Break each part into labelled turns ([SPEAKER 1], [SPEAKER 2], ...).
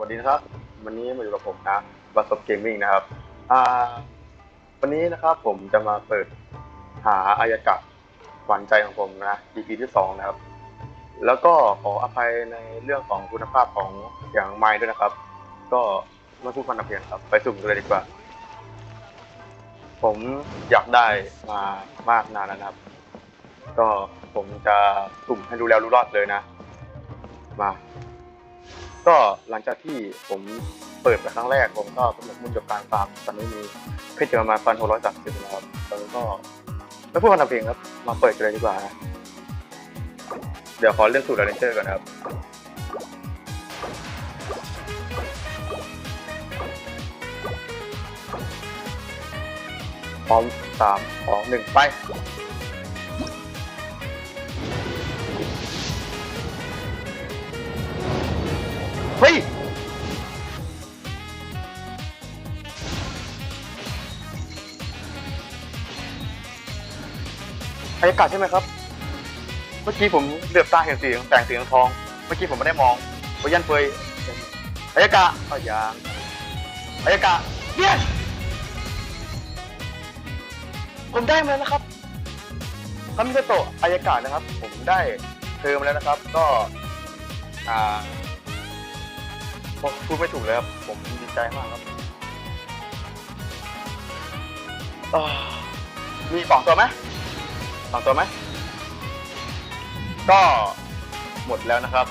[SPEAKER 1] วัสดีนะครับ วันนี้มาอยู่กับผมนะบัสบเกมมิ่งนะครับอ่าวันนี้นะครับผมจะมาเปิดหาอายากะหวานใจของผมนะ EP ที่สองนะครับ แล้วก็ขออภัยในเรื่องของคุณภาพของอย่างไม้ด้วยนะครับ ก็ไม่พูดพันธเพียงครับ ไปสุ่มกันเลยดีกว่า ผมอยากได้มามากนานแล้วนะครับ ก็ผมจะสุ่มให้รู้แล้วรู้รอดเลยนะ มา ก็หลังจากที่ผมเปิดไปครั้งแรก ผมก็สนุกมุ่งกับการฟาร์มตอนนี้มีเพชรประมาณพันหกร้อยสามสิบนะครับตอนนี้ก็ไม่พูดกันทำเพลงครับ มาเปิดกันเลยดีกว่านะเดี๋ยวขอเรื่องสูตรเรนเจอร์ก่อนนะครับพร้อมสามสองหนึ่งไป เฮ้ยอายากาศใช่ไหมครับ เมื่อกี้ผมเหลือบตาเห็นสีแสงสีทอง เมื่อกี้ผมไม่ได้มองเพราะยันเฟยอายากาศอ๋อยางอายากาศเยสผมได้มาแล้วนะครับคามิโตะอายากาศนะครับ ผมได้เทอมแล้วนะครับ ก็ อ่า ผมพูดไม่ถูกเลยครับ ผมดีใจมากครับอ่ามีสองตัวไหมสองตัวไหม ก็หมดแล้วนะครับ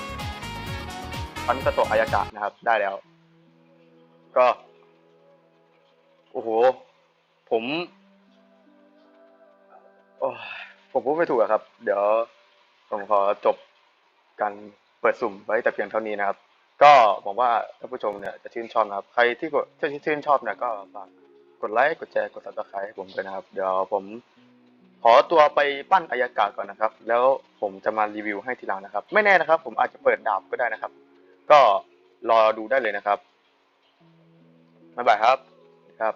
[SPEAKER 1] พันสโตะอายากะนะครับ ได้แล้ว ก็ โอ้โห ผมโอ้ยผมพูดไม่ถูกอะครับ เดี๋ยวผมขอจบการเปิดสุ่มไว้แต่เพียงเท่านี้นะครับ ก็หวังว่าท่านผู้ชมเนี่ยจะชื่นชอบนะครับ ใครที่กดที่ชื่นชอบเนี่ยก็ฝากกดไลค์ กดแชร์ กดซับสไครต์ให้ผมด้วยนะครับ เดี๋ยวผมขอตัวไปปั้นอายากาศก่อนนะครับ แล้วผมจะมารีวิวให้ทีหลังนะครับ ไม่แน่นะครับ ผมอาจจะเปิดดาบก็ได้นะครับ ก็รอดูได้เลยนะครับบ๊ายบายครับ ครับ